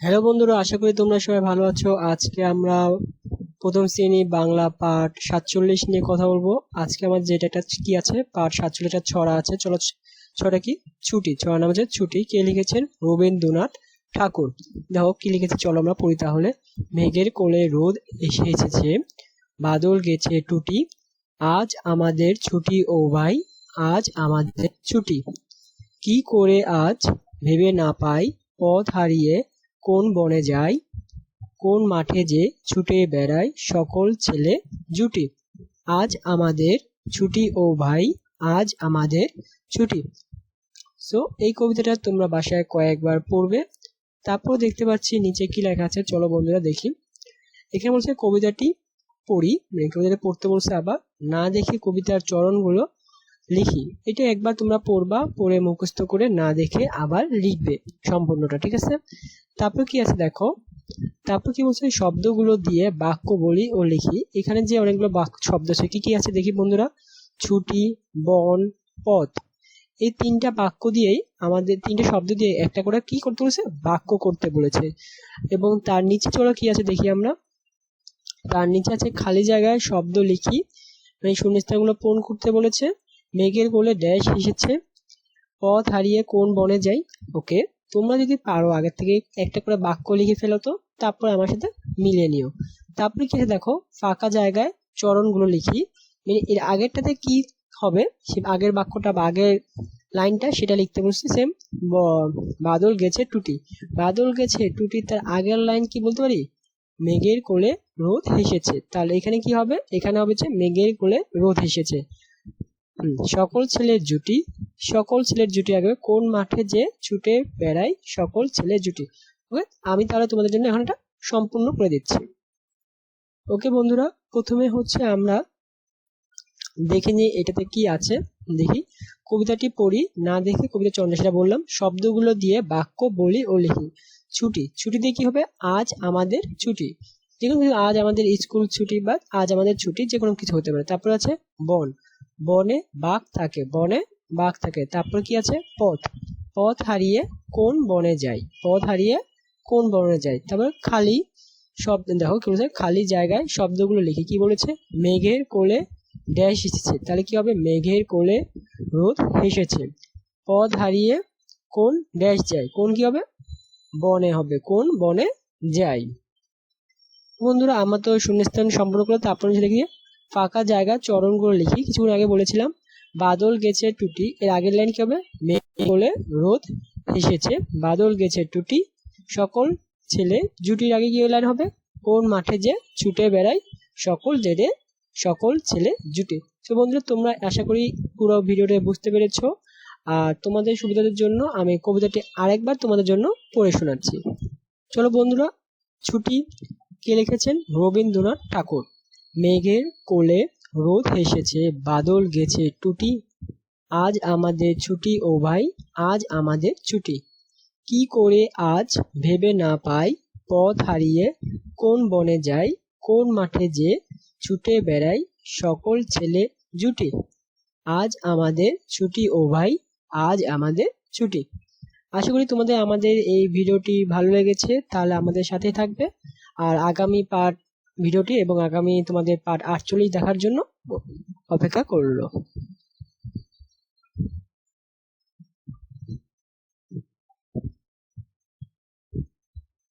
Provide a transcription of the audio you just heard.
Hello বন্ধুরা, আশা করি তোমরা সবাই ভালো আছো। আজকে আমরা প্রথম শ্রেণি বাংলা পাঠ সাতচল্লিশ নিয়ে কথা বলব। আজকে আমার যেটা একটা কি আছে? পাঠ সাতচল্লিশটা ছড়া আছে। চলো ছড়া কি? ছুটি। ছড়া নাম হচ্ছে ছুটি। কে লিখেছেন? রবীন্দ্রনাথ ঠাকুর। দেখো কি লিখেছে, চলো আমরা পড়ি তাহলে। মেঘের কোলে রোদ এসে এসেছে, বাদল গেছে টুটি। আজ আমাদের ছুটি ও ভাই, আজ আমাদের ছুটি। কি করে আজ ভেবে না পাই পথ হারিয়ে কোন বনে যায় কোন মাঠে যে ছুটে বেড়ায় সকল ছেলে জুটি। আজ আমাদের ছুটি, ও ভাই, আজ আমাদের ছুটি। সো এই কবিতাটা তোমরা বাসায় কয়েকবার পড়বে। তারপর দেখতে পাচ্ছি নিচে কি লেখা আছে, চলো বন্ধুরা দেখি। এখানে বলছে, কবিতাটি পড়ি কবিতাটা পড়তে বলছে আবার। না দেখে কবিতার চরণগুলো লিখি। এটা একবার তোমরা পড়বা, পড়ে মুখস্থ করে না দেখে আবার লিখবে সম্পূর্ণটা, ঠিক আছে? তারপর কি আছে দেখো? তারপর কি বলছে? শব্দগুলো দিয়ে বাক্য বলি ও লিখি। এখানে যে অনেকগুলো বাক্য, শব্দ আছে, কি কি আছে দেখি বন্ধুরা? ছুটি, বন, পথ। এই তিনটা বাক্য দিয়েই আমাদের, তিনটা শব্দ দিয়ে একটা করে কি করতে বলেছে? বাক্য করতে বলেছে। এবং তার নিচে চলো, কি আছে দেখি আমরা? তার নিচে আছে খালি জায়গায় শব্দ লিখি। মানে শূন্যস্থানগুলো পূরণ করতে বলেছে। মেঘের কোলে ড্যাশ এসেছে। পথ হারিয়ে কোন বনে যাই? ওকে তোমরা যদি পারো আগের থেকে একটা করে বাক্য লিখে ফেলো তো, তারপর আমার সাথে মিলিয়ে নিও। তারপরে কি দেখো, ফাঁকা জায়গায় চরণগুলো লিখি। মানে এর আগেরটাতে কি হবে? সে আগের বাক্যটা বা আগের লাইনটা সেটা লিখতে বলছি সেম বাদল গেছে টুটি। বাদল গেছে টুটি, তার আগের লাইন কি বলতে পারি? মেঘের কোলে রোদ হেসেছে। তাহলে এখানে কি হবে? এখানে হবে যে মেঘের কোলে রোদ হেসেছে। সকল ছেলের জুটি সকল ছেলের জুটি আগে কোন মাঠে যে ছুটে বেড়ায় সকল ছেলের জুটি। ওকে আমি তাহলে তোমাদের জন্য এখন এটা সম্পূর্ণ করে দিচ্ছি। ওকে বন্ধুরা প্রথমে হচ্ছে আমরা দেখে নিই এটাতে কি আছে। দেখি কবিতাটি পড়ি না দেখে কবিতা চন্দ্র সেটা বললাম। শব্দগুলো দিয়ে বাক্য বলি ও লিখি। ছুটি ছুটি দিয়ে কি হবে? আজ আমাদের ছুটি। যে কোনো আজ আমাদের স্কুল ছুটি বা আজ আমাদের ছুটি যে কোনো কিছু হতে পারে। তারপর আছে বন। বনে বাঘ থাকে, বনে বাঘ থাকে। তারপর কি আছে? পথ। পথ হারিয়ে কোন বনে যায়? পথ হারিয়ে কোন বনে যায়? তারপর খালি শব্দ, দেখো কি বলেছে? খালি জায়গায় শব্দগুলো লিখে কি বলেছে? মেঘের কোলে ড্যাশ এসেছে। তাহলে কি হবে? মেঘের কোলে রোদ হেসেছে পথ হারিয়ে কোন ড্যাশ যায়? কোন কি হবে? বনে হবে। কোন বনে যায়? বন্ধুরা, আমার তো শূন্যস্থান সম্পূর্ণ করল তারপর লিখে ফাঁকা জায়গা, চরণ করে লিখি। কিছুক্ষণ আগে বলেছিলাম, বাদল গেছে টুটি, এর আগের লাইন কি হবে? মেঘ বলে রোদ এসেছে, বাদল গেছে টুটি, সকল ছেলে জুটির আগে কি লাইন হবে? কোন মাঠে যে ছুটে বেড়ায়, সকল জেরে, সকল ছেলে জুটে। তো বন্ধুরা, তোমরা আশা করি পুরো ভিডিওটা বুঝতে পেরেছ। আর তোমাদের সুবিধার জন্য আমি কবিতাটি আরেকবার তোমাদের জন্য পড়ে শোনাচ্ছি। চলো বন্ধুরা, ছুটি কে লিখেছেন? রবীন্দ্রনাথ ঠাকুর। মেঘের কোলে রোদ হেসেছে, বাদল গেছে টুটি। আজ আমাদের ছুটি, ও ভাই, আজ আমাদের ছুটি। কি করে আজ ভেবে না পাই, পথ হারিয়ে কোন বনে যাই, কোন মাঠে যে ছুটে বেড়াই, সকল ছেলে জুটি। আজ আমাদের ছুটি, ও ভাই, আজ আমাদের ছুটি। আশা করি তোমাদের আমাদের এই ভিডিওটি ভালো লেগেছে, তাহলে আমাদের সাথে থাকবে। আর আগামী পার্ট ভিডিওটি এবং আগামী তোমাদের পার্ট আটচল্লিশ দেখার জন্য অপেক্ষা করল।